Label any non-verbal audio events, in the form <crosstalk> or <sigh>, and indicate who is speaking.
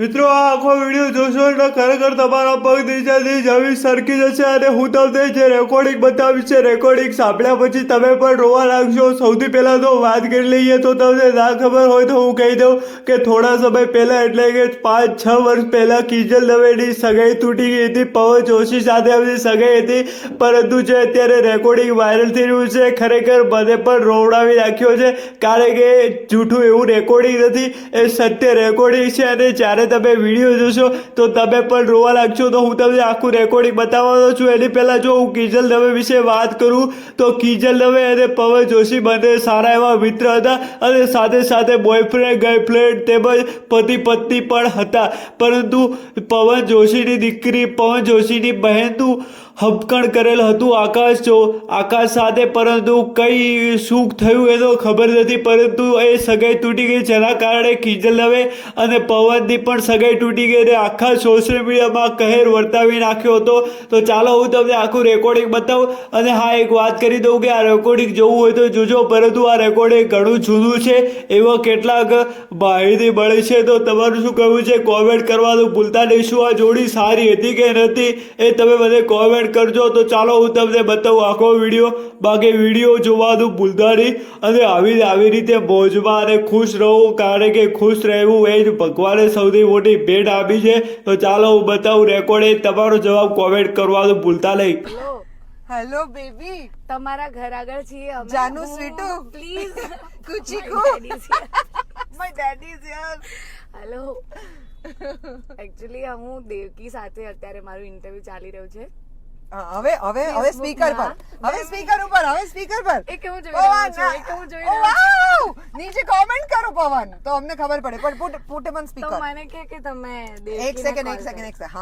Speaker 1: મિત્રો, આ આખો વીડિયો જોશો એટલે ખરેખર તમારા પગ નીચેથી જમીન સરકી જશે અને હું તમને જે રેકોર્ડિંગ બતાવીશ રેકોર્ડિંગ સાંભળ્યા પછી તમે પણ રોવા લાગશો. સૌથી પહેલાં તો વાત કરી લઈએ તો તમને ના ખબર હોય તો હું કહી દઉં કે થોડા સમય પહેલાં, એટલે કે પાંચ, છ વર્ષ પહેલાં કિજલ દવેની સગાઈ તૂટી ગઈ હતી, પવન જોશી સાથે એમની સગાઈ હતી. પરંતુ જે અત્યારે રેકોર્ડિંગ વાયરલ થઈ રહ્યું છે, ખરેખર મને પણ રોવડાવી નાખ્યો છે. કારણ કે જૂઠું એવું રેકોર્ડિંગ નથી, એ સત્ય રેકોર્ડિંગ છે અને જ્યારે તમે વીડિયો જોશો, તો તમે પણ રોવા લાગશો. તો હું તમને આખું રેકોર્ડિંગ બતાવવાનો છું. એની પહેલાં જો હું કિજલ દવે વિશે વાત કરું, તો કિજલ દવે અને પવન જોશી બંને સારા એવા મિત્ર હતા અને સાથે સાથે બોયફ્રેન્ડ ગર્લફ્રેન્ડ તેમજ પતિ પત્ની પણ હતા. પરંતુ પવન જોશીની દીકરી, પવન જોશીની બહેનનું હપકણ કરેલ હતું આકાશ, જો આકાશ સાથે, પરંતુ કઈ શું થયું એ તો ખબર નથી, પરંતુ એ સગાઈ તૂટી ગઈ, જેના કારણે કિજલ દવે અને પવનની પણ સગાઈ તૂટી ગઈ અને આખા સોશિયલ મીડિયામાં કહેર વર્તાવી નાખ્યો હતો. તો ચાલો હું તમને આખું રેકોર્ડિંગ બતાવું અને હા, એક વાત કરી દઉં કે આ રેકોર્ડિંગ જોવું હોય તો જોજો, પરંતુ આ રેકોર્ડિંગ ઘણું જૂનું છે. એવા કેટલાક માહિતી મળે છે, તો તમારું શું કહેવું છે? કોમેન્ટ કરવાનું ભૂલતા નહીં. શું આ જોડી સારી હતી કે નથી? એ તમે મને કોમેન્ટ કરજો તો ચાલો હું તમને બતાવું આખો વીડિયો. બાકી વીડિયો જોવાનું ભૂલતા નહીં. અને આવી આવી રીતે મોજમાં અને ખુશ રહું કારણ કે ખુશ રહેવું એ જ ભગવાને સૌથી મોટી ભેટ આપી છે. તો ચાલો હું બતાવું રેકોર્ડિંગ તમારો જવાબ કોમેન્ટ કરવાનું ભૂલતા નહીં.
Speaker 2: હેલો
Speaker 3: હેલો બેબી
Speaker 2: તમારા ઘર આગળ છીએ અમે.
Speaker 3: જાનુ સ્વીટુ.
Speaker 2: પ્લીઝ <laughs>
Speaker 3: કુચી
Speaker 2: My
Speaker 3: કુ.
Speaker 2: daddy is here.
Speaker 3: My daddy is here
Speaker 2: hello actually હું દેવકી સાથે અત્યારે મારું ઇન્ટરવ્યુ ચાલી રહ્યું છે.
Speaker 3: હવે હવે હવે સ્પીકર પર. હવે સ્પીકર ઉપર હવે સ્પીકર પર.
Speaker 2: એ કેવું જોઈ રહ્યો છું? એ કેવું જોઈ રહ્યો
Speaker 3: નીચે કોમેન્ટ કરો પવન. તો અમને ખબર પડે. પણ પુટ પુટ મન
Speaker 2: તો મને કે કે તમે
Speaker 3: એક સેકન્ડ એક સેકન્ડ એક સેકન્ડ